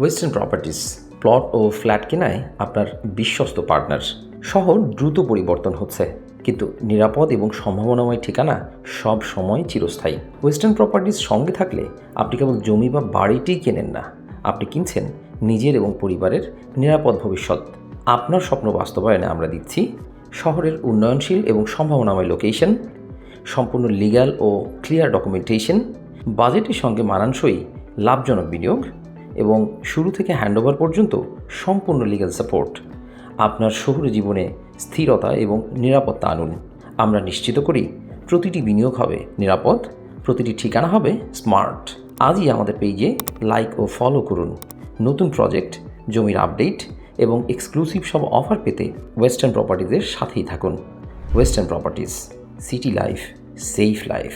Western properties plot ও flat কেনায় আপনার বিশ্বস্ত পার্টনার শহর দ্রুত পরিবর্তন হচ্ছে, কিন্তু নিরাপদ এবং সম্ভাবনাময় ঠিকানা সব সময় চিরস্থায়ী। ওয়েস্টার্ন প্রপার্টিস সঙ্গে থাকলে আপনি কেবল জমি বা বাড়িটিই কেনেন না, আপনি কিনছেন নিজের এবং পরিবারের নিরাপদ ভবিষ্যৎ। আপনার স্বপ্ন বাস্তবায়নে আমরা দিচ্ছি শহরের উন্নয়নশীল এবং সম্ভাবনাময় লোকেশন সম্পূর্ণ লিগ্যাল ও ক্লিয়ার ডকুমেন্টেশন বাজেটের সঙ্গে মানানসই লাভজনক বিনিয়োগ এবং শুরু থেকে হ্যান্ডওভার পর্যন্ত সম্পূর্ণ লিগ্যাল সাপোর্ট আপনার শহুরে জীবনে স্থিরতা এবং নিরাপত্তা আনুন। আমরা নিশ্চিত করি প্রতিটি বিনিয়োগ হবে নিরাপদ, প্রতিটি ঠিকানা হবে স্মার্ট আজই আমাদের পেজে লাইক ও ফলো করুন। নতুন প্রজেক্ট জমির আপডেট এবং এক্সক্লুসিভ সব অফার পেতে ওয়েস্টার্ন প্রপার্টিজের সাথেই থাকুন। Western properties city life safe life